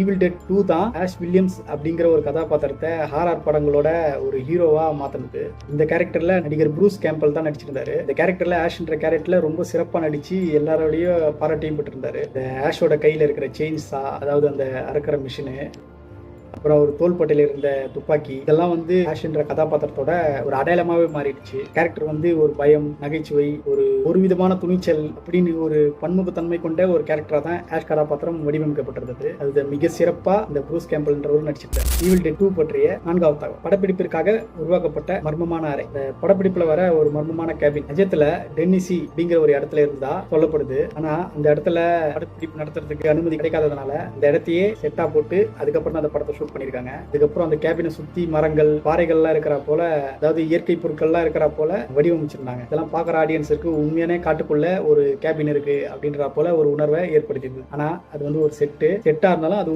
Evil dead two தான் Ash Williams அப்படிங்கிற ஒரு கதாபாத்திரத்தை ஹாரார் படங்களோட ஒரு ஹீரோவா மாத்தினது. இந்த கேரக்டர்ல நடிகர் ப்ரூஸ் கேம்பல் தான் நடிச்சிருந்தாரு. இந்த கேரக்டர்ல ஆஷ்ன்ற கேரக்டர்ல ரொம்ப சிறப்பா நடிச்சு எல்லாரோடையும் பாராட்டியும் பெற்றிருந்தாரு. இந்த ஆஷோட கையில இருக்கிற செயின்ஸா அதாவது அந்த அறுக்கிற மிஷினு அப்புறம் ஒரு தோள்பட்டையில் இருந்த துப்பாக்கி இதெல்லாம் வந்து ஆஷ்ன்ற கதாபாத்திரத்தோட ஒரு அடையாளமாகவே மாறிடுச்சு. கேரக்டர் வந்து ஒரு பயம் நகைச்சுவை ஒரு ஒரு விதமான துணிச்சல் அப்படின்னு ஒரு பன்முகத்தன்மை கொண்ட ஒரு கேரக்டராக தான் ஆஷ் கதாபாத்திரம் வடிவமைக்கப்பட்டிருந்தது. அது மிக சிறப்பாக இந்த ப்ரூஸ் கேம்பல்ன்றவர் நடிச்சிருக்காரு ஈவில் டே டூ பற்றிய நான்காவது தகவல். படப்பிடிப்பிற்காக உருவாக்கப்பட்ட மர்மமான அறை. இந்த படப்பிடிப்பில் வர ஒரு மர்மமான கேபின் நிஜத்தில் டென்னிசி அப்படிங்கிற ஒரு இடத்துல இருந்தா சொல்லப்படுது. ஆனால் அந்த இடத்துல படப்பிடிப்பு நடத்துறதுக்கு அனுமதி கிடைக்காததுனால அந்த இடத்தையே செட்டாக போட்டு அதுக்கப்புறம் அந்த படத்தை ஷூட் பண்ணிருக்காங்க. அதுக்கப்புறம் அந்த கேபினை சுத்தி மரங்கள் பாறைகள்லாம் இருக்கிற போல அதாவது இயற்கை பொருட்கள்லாம் இருக்கிற போல வடிவமைச்சிருந்தாங்க. இதெல்லாம் பாக்குற ஆடியன்ஸுக்கு உண்மையானே காட்டுக்குள்ள ஒரு கேபின் இருக்கு அப்படின்ற போல ஒரு உணர்வை ஏற்படுத்தியது ஆனா அது வந்து ஒரு செட்டு செட்டா இருந்தாலும் அது